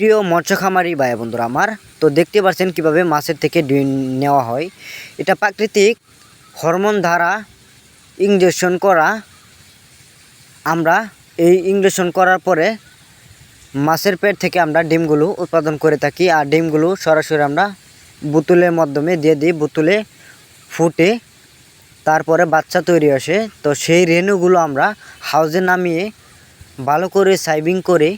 প্রিয় মৎস্য খামারি ভাই বন্ধুরা আমার, তো দেখতে পাচ্ছেন কীভাবে মাছের থেকে ডিম নেওয়া হয়। এটা প্রাকৃতিক হরমোন দ্বারা ইঞ্জেকশন করা। আমরা এই ইঞ্জেকশন করার পরে মাছের পেট থেকে আমরা ডিমগুলো উৎপাদন করে থাকি আর ডিমগুলো সরাসরি আমরা বোতলের মাধ্যমে দিয়ে দিই, বোতলে ফুটে তারপরে বাচ্চা তৈরি আসে। তো সেই রেণুগুলো আমরা হাউজে নামিয়ে ভালো করে সাইভিং করে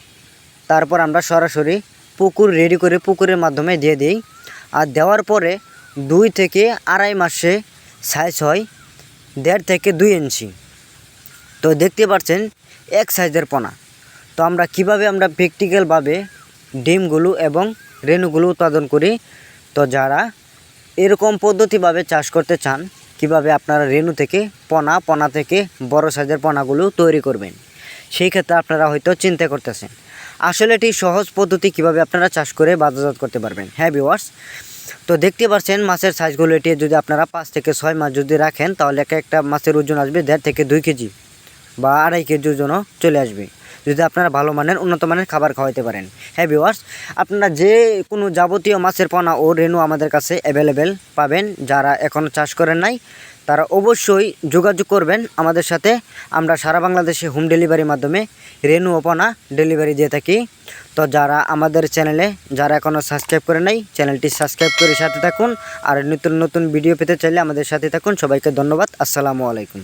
তারপর আমরা সরাসরি পুকুর রেডি করে পুকুরের মাধ্যমে দিয়ে দিই। আর দেওয়ার পরে দুই থেকে আড়াই মাসে সাইজ হয় দেড় থেকে দুই ইঞ্চি। তো দেখতে পাচ্ছেন, এক সাইজের পোনা। তো আমরা কীভাবে আমরা প্র্যাকটিক্যালভাবে ডিমগুলো এবং রেণুগুলো উৎপাদন করি? তো যারা এরকম পদ্ধতিভাবে চাষ করতে চান, কীভাবে আপনারা রেণু থেকে পোনা পোনা থেকে বড় সাইজের পোনাগুলো তৈরি করবেন? সেই ক্ষেত্রে আপনারা হয়তো চিন্তা করতেছেন আসলে এটি সহজ পদ্ধতি কীভাবে আপনারা চাষ করে বাজারজাত করতে পারবেন? হ্যাঁ ভিওয়ার্স তো দেখতে পাচ্ছেন মাছের সাইজগুলো এটি যদি আপনারা পাঁচ থেকে ছয় মাস যদি রাখেন, তাহলে এক একটা মাছের ওজন আসবে দেড় থেকে দুই কেজি বা আড়াই কেজি ওজনও চলে আসবে। যদি আপনারা ভালো মানের, উন্নত মানের খাবার খাওয়াইতে পারেন। হ্যাঁ ভিওয়ার্স আপনারা যে কোনো যাবতীয় মাছের পোনা ও রেনু আমাদের কাছে অ্যাভেলেবেল পাবেন। যারা এখনও চাষ করেন নাই, তারা অবশ্যই যোগাযোগ করবেন আমাদের সাথে। আমরা সারা বাংলাদেশে হোম ডেলিভারির মাধ্যমে রেনু ও পোনা ডেলিভারি দিয়ে থাকি। তো যারা আমাদের চ্যানেলে যারা এখনও সাবস্ক্রাইব করে নাই চ্যানেলটি সাবস্ক্রাইব করে সাথে থাকুন। আর নতুন নতুন ভিডিও পেতে চাইলে আমাদের সাথে থাকুন। সবাইকে ধন্যবাদ। আসসালামু আলাইকুম।